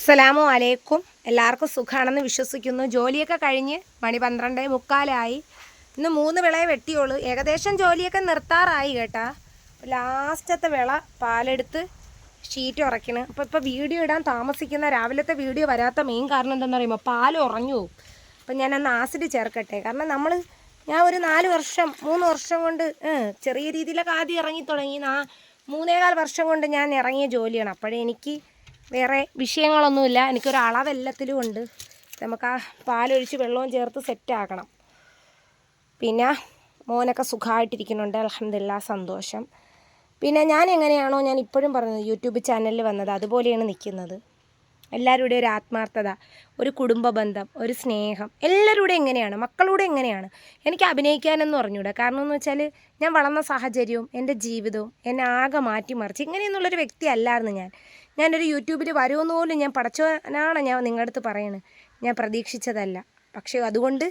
അസ്സലാമു അലൈക്കും. എല്ലാവർക്കും സുഖമാണെന്ന് വിശ്വസിക്കുന്നു. ജോലിയൊക്കെ കഴിഞ്ഞ് മണി പന്ത്രണ്ട് മുക്കാലായി. ഇന്ന് മൂന്ന് വിളയെ വെട്ടിയുള്ളൂ. ഏകദേശം ജോലിയൊക്കെ നിർത്താറായി കേട്ടാ. ലാസ്റ്റത്തെ വിള പാലെടുത്ത് ഷീറ്റ് ഉറയ്ക്കണം. അപ്പോൾ ഇപ്പോൾ വീഡിയോ ഇടാൻ താമസിക്കുന്ന രാവിലത്തെ വീഡിയോ വരാത്ത മെയിൻ കാരണം എന്താണെന്ന് പറയുമ്പോൾ പാൽ ഉറഞ്ഞു പോകും അപ്പം ഞാൻ അന്ന് ആസിഡ് ചേർക്കട്ടെ. കാരണം നമ്മൾ ഞാൻ ഒരു നാല് വർഷം മൂന്ന് വർഷം കൊണ്ട് ചെറിയ രീതിയിലൊക്കെ ആദ്യം ഇറങ്ങി തുടങ്ങി. നാ മൂന്നേകാൽ വർഷം കൊണ്ട് ഞാൻ ഇറങ്ങിയ ജോലിയാണ്. അപ്പോഴേ എനിക്ക് വേറെ വിഷയങ്ങളൊന്നുമില്ല. എനിക്കൊരു അളവെല്ലാത്തിലും ഉണ്ട്. നമുക്ക് ആ പാലൊഴിച്ച് വെള്ളവും ചേർത്ത് സെറ്റാക്കണം. പിന്നെ മോനൊക്കെ സുഖമായിട്ടിരിക്കുന്നുണ്ട്. അലഹമില്ല സന്തോഷം. പിന്നെ ഞാൻ എങ്ങനെയാണോ ഞാൻ ഇപ്പോഴും പറഞ്ഞത് യൂട്യൂബ് ചാനലിൽ വന്നത് അതുപോലെയാണ് നിൽക്കുന്നത്. എല്ലാവരുടെ ഒരു ആത്മാർത്ഥത ഒരു കുടുംബ ബന്ധം ഒരു സ്നേഹം. എല്ലാവരുടെ എങ്ങനെയാണ് മക്കളുടെ എങ്ങനെയാണ്? എനിക്ക് അഭിനയിക്കാനെന്ന് പറഞ്ഞൂടെ കാരണം എന്ന് വെച്ചാൽ ഞാൻ വളർന്ന സാഹചര്യവും എന്റെ ജീവിതവും എന്നെ ആകെ മാറ്റിമറിച്ച് ഇങ്ങനെയൊന്നുള്ളൊരു വ്യക്തി അല്ലായിരുന്നു ഞാൻ. ഞാനൊരു യൂട്യൂബിൽ വരുമെന്ന് പോലും ഞാൻ പടച്ചവനാണ് ഞാൻ നിങ്ങളുടെ അടുത്ത് പറയണേ ഞാൻ പ്രതീക്ഷിച്ചതല്ല. പക്ഷേ അതുകൊണ്ട്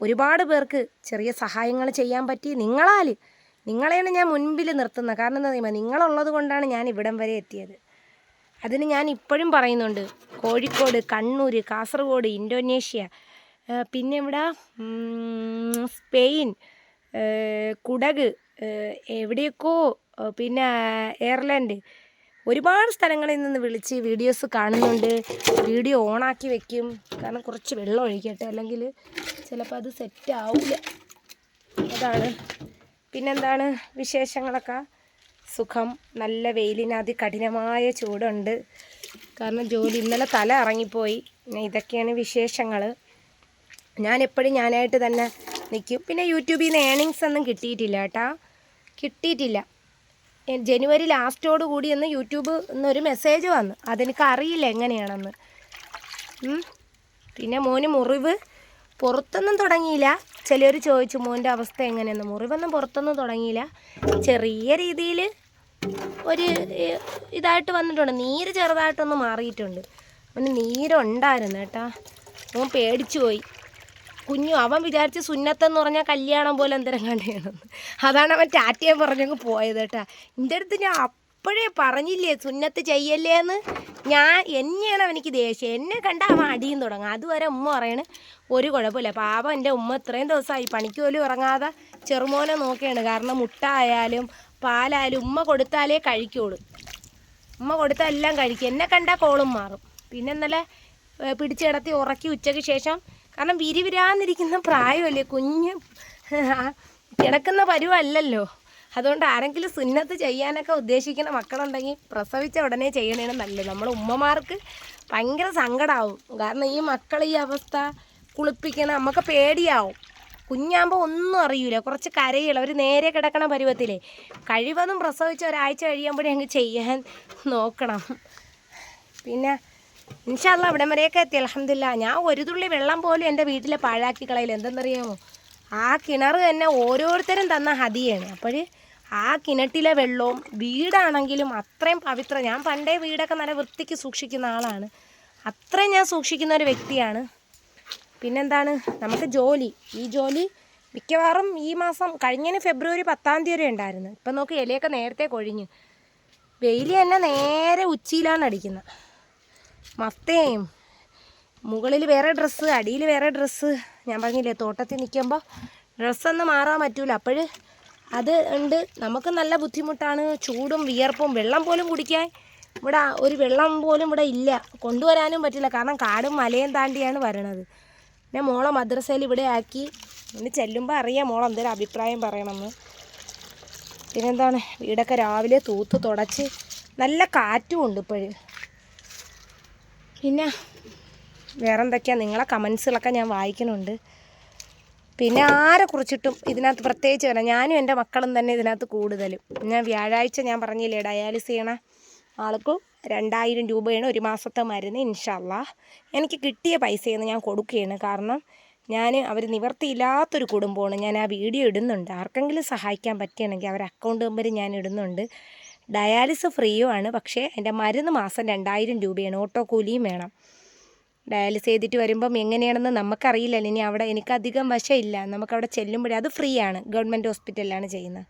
ഒരുപാട് പേർക്ക് ചെറിയ സഹായങ്ങൾ ചെയ്യാൻ പറ്റി. നിങ്ങളാൽ നിങ്ങളെയാണ് ഞാൻ മുൻപിൽ നിർത്തുന്നത്. കാരണം എന്താ പറയുക നിങ്ങളുള്ളത് കൊണ്ടാണ് ഞാൻ ഇവിടം വരെ എത്തിയത്. അതിന് ഞാൻ ഇപ്പോഴും പറയുന്നുണ്ട്. കോഴിക്കോട് കണ്ണൂർ കാസർഗോഡ് ഇൻഡോനേഷ്യ പിന്നെ ഇവിടെ സ്പെയിൻ കുടക് എവിടെയൊക്കെയോ പിന്നെ എയർലൻഡ് ഒരുപാട് സ്ഥലങ്ങളിൽ നിന്ന് വിളിച്ച് വീഡിയോസ് കാണുന്നുണ്ട്. വീഡിയോ ഓണാക്കി വെക്കും. കാരണം കുറച്ച് വെള്ളം ഒഴിക്കട്ടെ. അല്ലെങ്കിൽ ചിലപ്പോൾ അത് സെറ്റ് ആവില്ല അതാണ്. പിന്നെന്താണ് വിശേഷങ്ങളൊക്കെ? സുഖം. നല്ല വെയിലിനതി കഠിനമായ ചൂടുണ്ട്. കാരണം ജോലി ഇന്നലെ തല ഇറങ്ങിപ്പോയി. പിന്നെ ഇതൊക്കെയാണ് വിശേഷങ്ങൾ ഞാൻ എപ്പോഴും ഞാനായിട്ട് തന്നെ നിൽക്കും പിന്നെ യൂട്യൂബിൽ നിന്ന് ഏണിങ്സ് ഒന്നും കിട്ടിയിട്ടില്ല കേട്ടാ. കിട്ടിയിട്ടില്ല. ജനുവരി ലാസ്റ്റോട് കൂടി ഒന്ന് യൂട്യൂബ് എന്നൊരു മെസ്സേജ് വന്നു. അതെനിക്ക് അറിയില്ല എങ്ങനെയാണെന്ന് പിന്നെ മോന് മുറിവ് പുറത്തൊന്നും തുടങ്ങിയില്ല. ചിലർ ചോദിച്ചു മോന്റെ അവസ്ഥ എങ്ങനെയെന്ന്? മുറിവൊന്നും പുറത്തൊന്നും തുടങ്ങിയില്ല. ചെറിയ രീതിയിൽ ഒരു ഇതായിട്ട് വന്നിട്ടുണ്ട്. നീര് ചെറുതായിട്ടൊന്ന് മാറിയിട്ടുണ്ട്. അവന് നീരുണ്ടായിരുന്നു കേട്ടോ. അവൻ പേടിച്ചു പോയി. കുഞ്ഞു അവൻ വിചാരിച്ച് സുന്നത്തെന്ന് പറഞ്ഞാൽ കല്യാണം പോലെ എന്തരം കണ്ടേണെന്ന് അതാണ് അവൻ ടാറ്റയെ പറഞ്ഞങ്ങ് പോയത് കേട്ടാ. എന്റെ അടുത്ത് ഞാൻ അപ്പോഴേ പറഞ്ഞില്ലേ സുന്നത്ത് ചെയ്യല്ലേ എന്ന്? ഞാൻ എന്നെയാണ് അവനിക്ക് ദേഷ്യം. എന്നെ കണ്ട അവൻ അടിയും തുടങ്ങും. അതുവരെ ഉമ്മ പറയണ് ഒരു കുഴപ്പമില്ല. പാപം എന്റെ ഉമ്മ ഇത്രയും ദിവസമായി പണിക്ക് പോലും ഇറങ്ങാതെ ചെറുമോനെ നോക്കിയാണ്. കാരണം മുട്ട ആയാലും പാലായാലും ഉമ്മ കൊടുത്താലേ കഴിക്കുള്ളൂ. ഉമ്മ കൊടുത്താൽ എല്ലാം കഴിക്കും. എന്നെ കണ്ടാൽ കോളും മാറും. പിന്നെ ഇന്നലെ പിടിച്ചിടത്തി ഉറക്കി ഉച്ചയ്ക്ക് ശേഷം കാരണം വിരിവിരാന്നിരിക്കുന്ന പ്രായമല്ലേ കുഞ്ഞ്? കിടക്കുന്ന പരുവല്ലല്ലോ. അതുകൊണ്ട് ആരെങ്കിലും സുന്നത്ത് ചെയ്യാനൊക്കെ ഉദ്ദേശിക്കുന്ന മക്കളുണ്ടെങ്കിൽ പ്രസവിച്ച ഉടനെ ചെയ്യണേണ് നല്ലത്. നമ്മൾ ഉമ്മമാർക്ക് ഭയങ്കര സങ്കടമാവും കാരണം ഈ മക്കൾ ഈ അവസ്ഥ കുളിപ്പിക്കണം നമുക്ക് പേടിയാവും. കുഞ്ഞാകുമ്പോൾ ഒന്നും അറിയില്ല കുറച്ച് കരയുള്ള. അവർ നേരെ കിടക്കണ പരുവത്തിലേ. കഴിവതും പ്രസവിച്ച ഒരാഴ്ച കഴിയുമ്പോഴേ അങ്ങ് ചെയ്യാൻ നോക്കണം. പിന്നെ ഇൻഷാല്ല അവിടം വരെയൊക്കെ എത്തി. അലഹമില്ല ഞാൻ ഒരു തുള്ളി വെള്ളം പോലും എന്റെ വീട്ടിലെ പാഴാക്കി കളയില്ല എന്തെന്നറിയാമോ? ആ കിണർ തന്നെ ഓരോരുത്തരും തന്ന ഹതിയാണ്. അപ്പോൾ ആ കിണറ്റിലെ വെള്ളവും വീടാണെങ്കിലും അത്രയും പവിത്ര ഞാൻ പണ്ടേ വീടൊക്കെ നല്ല വൃത്തിക്ക് സൂക്ഷിക്കുന്ന ആളാണ്. അത്രയും ഞാൻ സൂക്ഷിക്കുന്ന ഒരു വ്യക്തിയാണ്. പിന്നെന്താണ്? നമുക്ക് ജോലി. ഈ ജോലി മിക്കവാറും ഈ മാസം കഴിഞ്ഞതിന് ഫെബ്രുവരി പത്താം തീയതി വരെ ഉണ്ടായിരുന്നു. ഇപ്പം നോക്കി ഇലയൊക്കെ നേരത്തെ കൊഴിഞ്ഞ്. വെയിൽ തന്നെ നേരെ ഉച്ചിയിലാണ് അടിക്കുന്നത്. മത്തയും മുകളിൽ വേറെ ഡ്രസ്സ് അടിയിൽ വേറെ ഡ്രസ്സ് ഞാൻ പറഞ്ഞില്ലേ തോട്ടത്തിൽ നിൽക്കുമ്പോൾ ഡ്രസ്സൊന്നും മാറാൻ പറ്റൂല. അപ്പോൾ അത് ഉണ്ട്. നമുക്ക് നല്ല ബുദ്ധിമുട്ടാണ്. ചൂടും വിയർപ്പും വെള്ളം പോലും കുടിക്കാൻ ഇവിടെ ഒരു വെള്ളം പോലും ഇവിടെ ഇല്ല. കൊണ്ടുവരാനും പറ്റില്ല. കാരണം കാടും മലയും താണ്ടിയാണ് വരണത്. പിന്നെ മോളെ മദ്രസയിൽ ഇവിടെ ആക്കി. ഇന്ന് ചെല്ലുമ്പോൾ അറിയാം മോൾ എന്തൊരു അഭിപ്രായം പറയണമെന്ന്. പിന്നെന്താണ്? വീടൊക്കെ രാവിലെ തൂത്ത് തുടച്ച് നല്ല കാറ്റും ഉണ്ട് ഇപ്പോഴും. പിന്നെ വേറെ എന്തൊക്കെയാണ് നിങ്ങളെ കമൻസുകളൊക്കെ ഞാൻ വായിക്കുന്നുണ്ട്. പിന്നെ ആരെ കുറിച്ചിട്ടും ഇതിനകത്ത് പ്രത്യേകിച്ച് വേണം ഞാനും എന്റെ മക്കളും തന്നെ ഇതിനകത്ത് കൂടുതലും. ഞാൻ വ്യാഴാഴ്ച ഞാൻ പറഞ്ഞില്ലേ ഡയാലിസ് ചെയ്യണ ആൾക്ക് രണ്ടായിരം രൂപയാണ് ഒരു മാസത്തെ മരുന്ന് ഇൻഷല്ല എനിക്ക് കിട്ടിയ പൈസയിൽ നിന്ന് ഞാൻ കൊടുക്കുകയാണ്. കാരണം ഞാൻ അവർ നിവർത്തിയില്ലാത്തൊരു കുടുംബമാണ്. ഞാൻ ആ വീഡിയോ ഇടുന്നുണ്ട്. ആർക്കെങ്കിലും സഹായിക്കാൻ പറ്റുകയാണെങ്കിൽ അവർ അക്കൗണ്ട് നമ്പർ ഞാൻ ഇടുന്നുണ്ട്. ഡയാലിസ് ഫ്രീയും ആണ് പക്ഷേ എന്റെ മരുന്ന് മാസം രണ്ടായിരം രൂപയാണ്. ഓട്ടോ കൂലിയും വേണം. ഡയാലിസ് ചെയ്തിട്ട് വരുമ്പം എങ്ങനെയാണെന്ന് നമുക്കറിയില്ല. ഇനി അവിടെ എനിക്ക് എനിക്കധികം വശമില്ല. നമുക്കവിടെ ചെല്ലുമ്പോഴേ അത് ഫ്രീ ആണ് ഗവൺമെന്റ് ഹോസ്പിറ്റലിലാണ് ചെയ്യുന്നത്.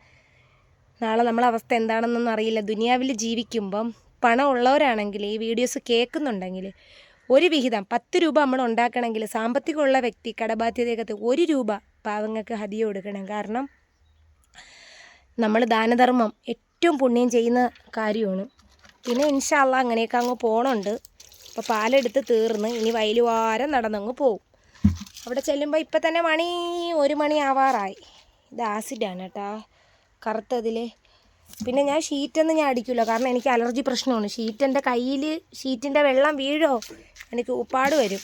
നാളെ നമ്മളെ അവസ്ഥ എന്താണെന്നൊന്നും അറിയില്ല. ദുനിയാവിൽ ജീവിക്കുമ്പം പണം ഉള്ളവരാണെങ്കിൽ ഈ വീഡിയോസ് കേൾക്കുന്നുണ്ടെങ്കിൽ ഒരു വിഹിതം പത്ത് രൂപ നമ്മൾ ഉണ്ടാക്കണമെങ്കിൽ സാമ്പത്തികമുള്ള വ്യക്തി കടബാധ്യതയൊക്കെ ഒരു രൂപ പാവങ്ങൾക്ക് ഹതിയ കൊടുക്കണം. കാരണം നമ്മൾ ദാനധർമ്മം ഏറ്റവും പുണ്യം ചെയ്യുന്ന കാര്യമാണ്. പിന്നെ ഇൻഷാല്ല അങ്ങനെയൊക്കെ അങ്ങ് പോകണുണ്ട് അപ്പോൾ പാലെടുത്ത് തീർന്ന് ഇനി വയലുവാരം നടന്നങ്ങ് പോവും. അവിടെ ചെല്ലുമ്പോൾ ഇപ്പം തന്നെ മണി ഒരു മണി ആവാറായി. ഇത് ആസിഡാണ് കേട്ടോ. കറുത്തതിൽ പിന്നെ ഞാൻ ഷീറ്റൊന്നും ഞാൻ അടിക്കില്ല കാരണം എനിക്ക് അലർജി പ്രശ്നമാണ്. ഷീറ്റ് എന്റെ കയ്യിൽ ഷീറ്റിന്റെ വെള്ളം വീഴോ? എനിക്ക് ഉപ്പാട് വരും.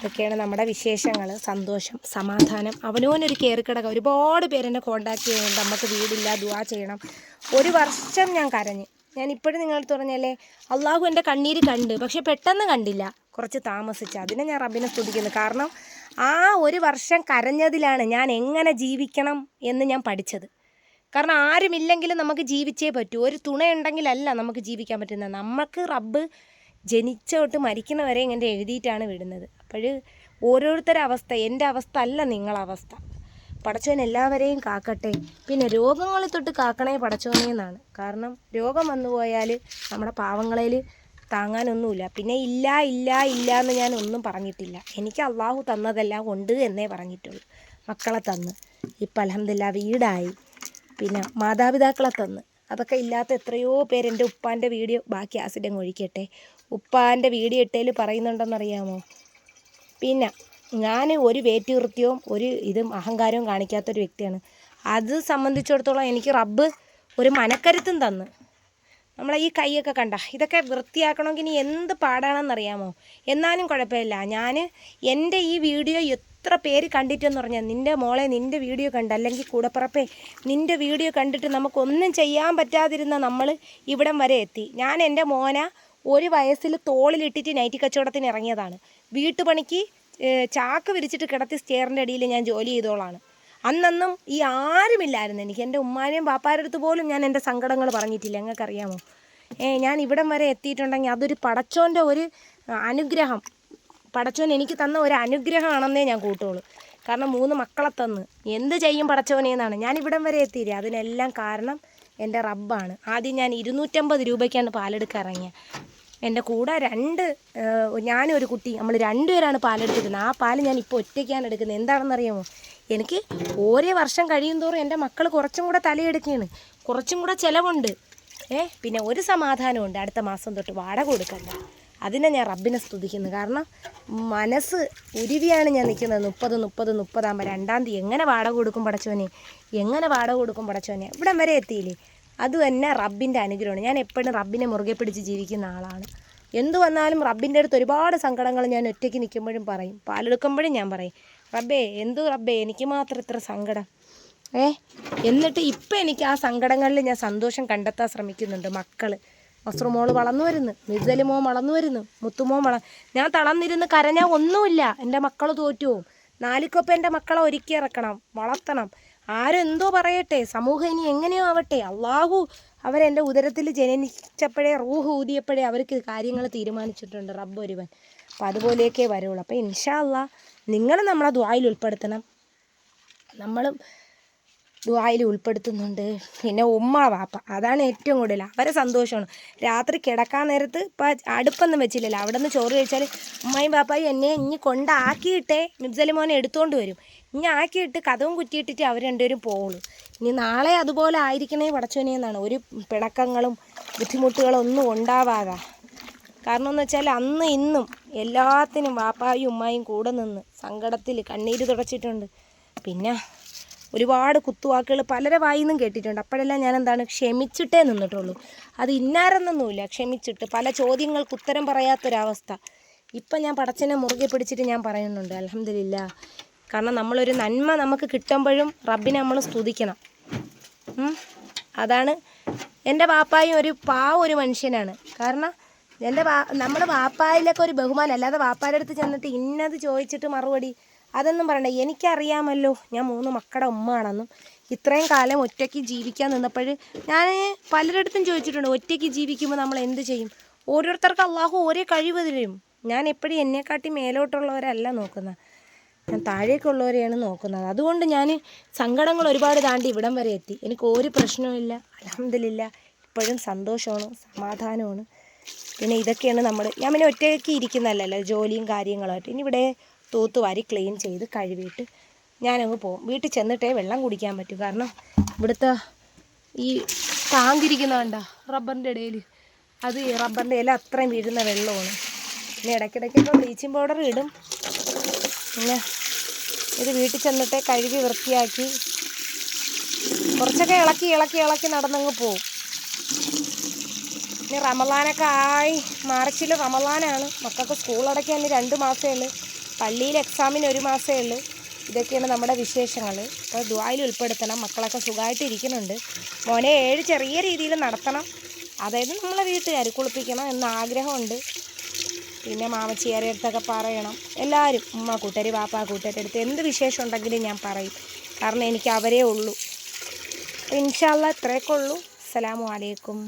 ഇതൊക്കെയാണ് നമ്മുടെ വിശേഷങ്ങൾ സന്തോഷം സമാധാനം. അവനോനൊരു കയറിക്കിടക ഒരുപാട് പേരെന്നെ കോണ്ടാക്ട് ചെയ്യുന്നുണ്ട്. നമുക്ക് വീടില്ല ദുവാ ചെയ്യണം. ഒരു വർഷം ഞാൻ കരഞ്ഞ്. ഞാൻ ഇപ്പോഴും നിങ്ങളടുത്ത് പറഞ്ഞല്ലേ അള്ളാഹു എന്റെ കണ്ണീര് കണ്ട്. പക്ഷെ പെട്ടെന്ന് കണ്ടില്ല. കുറച്ച് താമസിച്ച്. അതിനെ ഞാൻ റബ്ബിനെ സ്തുതിക്കുന്നു. കാരണം ആ ഒരു വർഷം കരഞ്ഞതിലാണ് ഞാൻ എങ്ങനെ ജീവിക്കണം എന്ന് ഞാൻ പഠിച്ചത്. കാരണം ആരുമില്ലെങ്കിലും നമുക്ക് ജീവിച്ചേ പറ്റൂ. ഒരു തുണയുണ്ടെങ്കിലല്ല നമുക്ക് ജീവിക്കാൻ പറ്റുന്നത്. നമുക്ക് റബ്ബ് ജനിച്ച തൊട്ട് മരിക്കുന്നവരെ ഇങ്ങനെ എഴുതിയിട്ടാണ് വിടുന്നത്. അപ്പോൾ ഓരോരുത്തരുടെ അവസ്ഥ എന്റെ അവസ്ഥ അല്ല നിങ്ങളെ അവസ്ഥ പടച്ചോൻ എല്ലാവരെയും കാക്കട്ടെ. പിന്നെ രോഗങ്ങളെ തൊട്ട് കാക്കണേ പടച്ചോനെ എന്നാണ്. കാരണം രോഗം വന്നു പോയാൽ നമ്മുടെ പാവങ്ങളിൽ താങ്ങാനൊന്നുമില്ല. പിന്നെ ഇല്ല ഇല്ല ഇല്ല എന്ന് ഞാൻ ഒന്നും പറഞ്ഞിട്ടില്ല. എനിക്ക് അള്ളാഹു തന്നതെല്ലാം ഉണ്ട് എന്നേ പറഞ്ഞിട്ടുള്ളൂ. മക്കളെ തന്ന്. ഇപ്പം അലഹമില്ല വീടായി. പിന്നെ മാതാപിതാക്കളെ തന്ന്. അതൊക്കെ ഇല്ലാത്ത എത്രയോ പേര് എന്റെ ഉപ്പാന്റെ വീഡിയോ ബാക്കി ആസിഡങ്ങ് ഒഴിക്കട്ടെ. ഉപ്പാന്റെ വീഡിയോ ഇട്ടതിൽ പറയുന്നുണ്ടെന്നറിയാമോ? പിന്നെ ഞാൻ ഒരു വേറ്റുകൃത്യവും ഒരു ഇതും അഹങ്കാരവും കാണിക്കാത്തൊരു വ്യക്തിയാണ്. അത് സംബന്ധിച്ചിടത്തോളം എനിക്ക് റബ്ബ് ഒരു മനക്കരുത്തും തന്ന്. നമ്മളെ ഈ കൈയൊക്കെ കണ്ട ഇതൊക്കെ വൃത്തിയാക്കണമെങ്കിൽ ഇനി എന്ത് പാടാണെന്നറിയാമോ? എന്നാലും കുഴപ്പമില്ല. ഞാൻ എന്റെ ഈ വീഡിയോ എത്ര പേര് കണ്ടിട്ടെന്ന് പറഞ്ഞാൽ നിന്റെ മോളെ നിന്റെ വീഡിയോ കണ്ട് അല്ലെങ്കിൽ കൂടപ്പുറപ്പേ നിന്റെ വീഡിയോ കണ്ടിട്ട് നമുക്കൊന്നും ചെയ്യാൻ പറ്റാതിരുന്ന നമ്മൾ ഇവിടം വരെ എത്തി. ഞാൻ എന്റെ മോന ഒരു വയസ്സിൽ തോളിലിട്ടിട്ട് നൈറ്റി കച്ചവടത്തിന് ഇറങ്ങിയതാണ്. വീട്ടുപണിക്ക് ചാക്ക് വിരിച്ചിട്ട് കിടത്തി സ്റ്റെയറിന്റെ അടിയിൽ ഞാൻ ജോലി ചെയ്തോളാണ് അന്നന്നും ഈ ആരുമില്ലായിരുന്നു എനിക്ക്. എന്റെ ഉമ്മാനെയും പാപ്പാരുടെ അടുത്ത് പോലും ഞാൻ എന്റെ സങ്കടങ്ങൾ പറഞ്ഞിട്ടില്ല. ഞങ്ങൾക്കറിയാമോ ഏ ഞാൻ ഇവിടം വരെ എത്തിയിട്ടുണ്ടെങ്കിൽ അതൊരു പടച്ചോന്റെ ഒരു അനുഗ്രഹം. പടച്ചോൻ എനിക്ക് തന്ന ഒരു അനുഗ്രഹമാണെന്നേ ഞാൻ കൂട്ടുള്ളൂ. കാരണം മൂന്ന് മക്കളെ തന്ന്. എന്ത് ചെയ്യും പടച്ചോനെ എന്നാണ്. ഞാൻ ഇവിടം വരെ എത്തിയില്ലേ? അതിനെല്ലാം കാരണം എന്റെ റബ്ബാണ്. ആദ്യം ഞാൻ ഇരുന്നൂറ്റമ്പത് രൂപയ്ക്കാണ് പാലെടുക്കാൻ ഇറങ്ങിയത് എന്റെ കൂടെ രണ്ട് ഞാനൊരു ഞാനും ഒരു കുട്ടി നമ്മൾ രണ്ടുപേരാണ് പാലെടുത്തിരുന്നത്. ആ പാൽ ഞാൻ ഇപ്പോൾ ഒറ്റയ്ക്കാണ് എടുക്കുന്നത്. എന്താണെന്നറിയാമോ? എനിക്ക് ഓരോ വർഷം കഴിയും തോറും എന്റെ മക്കൾ കുറച്ചും കൂടെ തലയെടുക്കുകയാണ്. കുറച്ചും കൂടെ ചിലവുണ്ട്. ഏ പിന്നെ ഒരു സമാധാനമുണ്ട് അടുത്ത മാസം തൊട്ട്. വാടക കൊടുക്കണ്ട. അതിനെ ഞാൻ റബ്ബിനെ സ്തുതിക്കുന്നു. കാരണം മനസ്സ് ഉരുവിയാണ് ഞാൻ നിൽക്കുന്നത്. മുപ്പത് മുപ്പത് മുപ്പതാകുമ്പോൾ രണ്ടാം തീയതി എങ്ങനെ വാടക കൊടുക്കും പടച്ചോനെ? എങ്ങനെ വാടക കൊടുക്കും പടച്ചോനെ? ഇവിടം വരെ എത്തിയില്ലേ? അത് തന്നെ റബ്ബിന്റെ അനുഗ്രഹമാണ്. ഞാൻ എപ്പോഴും റബ്ബിനെ മുറുകെ പിടിച്ച് ജീവിക്കുന്ന ആളാണ്. എന്തു വന്നാലും റബ്ബിന്റെ അടുത്ത് ഒരുപാട് സങ്കടങ്ങൾ ഞാൻ ഒറ്റയ്ക്ക് നിൽക്കുമ്പോഴും പറയും. പാലെടുക്കുമ്പോഴും ഞാൻ പറയും. റബ്ബേ എന്തു റബ്ബേ? എനിക്ക് മാത്രം ഇത്ര സങ്കടം. ഏ? എന്നിട്ട് ഇപ്പം എനിക്ക് ആ സങ്കടങ്ങളിൽ ഞാൻ സന്തോഷം കണ്ടെത്താൻ ശ്രമിക്കുന്നുണ്ട് മക്കൾ മസ്റുമോൾ വളർന്നു വരുന്നു. മിസലുമോൻ വളർന്നു വരുന്നു. മുത്തുമോൻ വള ഞാൻ തളർന്നിരുന്ന് കരഞ്ഞാൽ ഒന്നുമില്ല. എന്റെ മക്കൾ തോറ്റുപോകും നാലിക്കൊപ്പം എന്റെ മക്കളെ ഒരുക്കി ഇറക്കണം. വളർത്തണം. ആരെന്തോ പറയട്ടെ. സമൂഹം ഇനി എങ്ങനെയോ ആവട്ടെ. അള്ളാഹു അവരെന്റെ ഉദരത്തിൽ ജനിച്ചപ്പോഴേ റൂഹ് ഊതിയപ്പോഴേ അവർക്ക് കാര്യങ്ങൾ തീരുമാനിച്ചിട്ടുണ്ട്. റബ്ബ് ഒരുവൻ. അപ്പം അതുപോലെയൊക്കെ വരുള്ളൂ. അപ്പം ഇൻഷാ അള്ളാഹ് നിങ്ങൾ നമ്മളെ ദ്വായിൽ ഉൾപ്പെടുത്തണം. നമ്മളും ദുബായിൽ ഉൾപ്പെടുത്തുന്നുണ്ട്. പിന്നെ ഉമ്മ വാപ്പ. അതാണ് ഏറ്റവും കൂടുതൽ. അവരെ സന്തോഷമാണ്. രാത്രി കിടക്കാൻ നേരത്ത് ഇപ്പം അടുപ്പൊന്നും വെച്ചില്ലല്ലോ. അവിടെ നിന്ന് ചോറ് കഴിച്ചാൽ ഉമ്മയും പാപ്പായും എന്നെ ഇനി കൊണ്ടാക്കിയിട്ടേ മിബ്സലി മോനെ എടുത്തുകൊണ്ട് വരും. ഇനി ആക്കിയിട്ട് കഥവും കുറ്റിയിട്ടിട്ട് അവർ രണ്ടുപേരും പോവുള്ളൂ. ഇനി നാളെ അതുപോലെ ആയിരിക്കണേ പടച്ചോനെ എന്നാണ്. ഒരു പിണക്കങ്ങളും ബുദ്ധിമുട്ടുകളും ഒന്നും ഉണ്ടാവാതെ. കാരണം എന്ന് വെച്ചാൽ അന്ന് ഇന്നും എല്ലാത്തിനും വാപ്പായും ഉമ്മായും കൂടെ നിന്ന് സങ്കടത്തിൽ കണ്ണീര് തുടച്ചിട്ടുണ്ട്. പിന്നെ ഒരുപാട് കുത്തുവാക്കുകൾ പലരെ വായിൽ നിന്നും കേട്ടിട്ടുണ്ട്. അപ്പോഴെല്ലാം ഞാൻ എന്താണ് ക്ഷമിച്ചിട്ടേ നിന്നിട്ടുള്ളൂ. അത് ഇന്നാരെന്നൊന്നുമില്ല. ക്ഷമിച്ചിട്ട് പല ചോദ്യങ്ങൾക്ക് ഉത്തരം പറയാത്തൊരവസ്ഥ. ഇപ്പം ഞാൻ പടച്ചനെ മുറുകെ പിടിച്ചിട്ട് ഞാൻ പറയുന്നുണ്ട് അലഹമില്ല കാരണം നമ്മളൊരു നന്മ നമുക്ക് കിട്ടുമ്പോഴും റബ്ബിനെ നമ്മൾ സ്തുതിക്കണം. അതാണ് എന്റെ വാപ്പായും ഒരു പാവ ഒരു മനുഷ്യനാണ്. കാരണം എന്റെ വാ നമ്മുടെ വാപ്പായിലൊക്കെ ഒരു ബഹുമാനം അല്ലാതെ വാപ്പായുടെ അടുത്ത് ചെന്നിട്ട് ഇന്നത് ചോദിച്ചിട്ട് മറുപടി അതൊന്നും പറയണ്ട. എനിക്കറിയാമല്ലോ ഞാൻ മൂന്ന് മക്കളുടെ ഉമ്മയാണെന്നും ഇത്രയും കാലം ഒറ്റയ്ക്ക് ജീവിക്കാൻ നിന്നപ്പോൾ ഞാൻ പലരിടത്തും ചോദിച്ചിട്ടുണ്ട് ഒറ്റയ്ക്ക് ജീവിക്കുമ്പോൾ നമ്മൾ എന്ത് ചെയ്യും? ഓരോരുത്തർക്ക് അള്ളാഹു ഓരോ കഴിവ് തരും. ഞാൻ എപ്പോഴും എന്നെക്കാട്ടി മേലോട്ടുള്ളവരല്ല നോക്കുന്നത്. ഞാൻ താഴേക്കുള്ളവരെയാണ് നോക്കുന്നത്. അതുകൊണ്ട് ഞാൻ സങ്കടങ്ങൾ ഒരുപാട് താണ്ടി ഇവിടം വരെ എത്തി. എനിക്ക് ഒരു പ്രശ്നവുമില്ല അലഹമില്ല ഇപ്പോഴും സന്തോഷമാണ് സമാധാനമാണ്. പിന്നെ ഇതൊക്കെയാണ് നമ്മൾ ഞാൻ പിന്നെ ഒറ്റയ്ക്ക് ഇരിക്കുന്നതല്ലല്ലോ ജോലിയും കാര്യങ്ങളുമായിട്ട് ഇനി ഇവിടെ തൂത്തുവാരി ക്ലീൻ ചെയ്ത് കഴുകിയിട്ട് ഞാനങ്ങ് പോകും. വീട്ടിൽ ചെന്നിട്ടേ വെള്ളം കുടിക്കാൻ പറ്റൂ. കാരണം ഇവിടുത്തെ ഈ താങ്കിരിക്കുന്ന കണ്ട റബ്ബറിന്റെ ഇടയിൽ അത് ഈ റബ്ബറിന്റെ ഇല അത്രയും വീഴുന്ന വെള്ളമാണ്. പിന്നെ ഇപ്പോൾ ബ്ലീച്ചിങ് പൗഡർ ഇടും. പിന്നെ ഇത് വീട്ടിൽ ചെന്നിട്ടേ കഴുകി വൃത്തിയാക്കി കുറച്ചൊക്കെ ഇളക്കി ഇളക്കി ഇളക്കി നടന്നങ്ങ് പോവും ഇനി റമലാനൊക്കെ ആയി. മാർച്ചിൽ റമലാനാണ് മക്കൾക്ക് സ്കൂൾ അടയ്ക്കാൻ രണ്ട് മാസമേ പള്ളിയിൽ എക്സാമിന് ഒരു മാസമേ ഉള്ളൂ. ഇതൊക്കെയാണ് നമ്മുടെ വിശേഷങ്ങൾ. അപ്പോൾ ദ്വായിൽ ഉൾപ്പെടുത്തണം. മക്കളൊക്കെ സുഖമായിട്ട് ഇരിക്കുന്നുണ്ട്. മോനെ ഏഴ് ചെറിയ രീതിയിൽ നടത്തണം. അതായത് നമ്മളെ വീട്ടുകാർ കുളിപ്പിക്കണം എന്ന ആഗ്രഹമുണ്ട്. പിന്നെ മാമച്ചിയാരെ അടുത്തൊക്കെ പറയണം. എല്ലാവരും ഉമ്മ കൂട്ടര് പാപ്പ കൂട്ടരുടെ അടുത്ത് എന്ത് വിശേഷം ഉണ്ടെങ്കിലും ഞാൻ പറയും. കാരണം എനിക്ക് അവരേ ഉള്ളൂ. ഇൻഷാല്ല ഇത്രയൊക്കെ ഉള്ളൂ. അസ്സലാമു അലൈക്കും.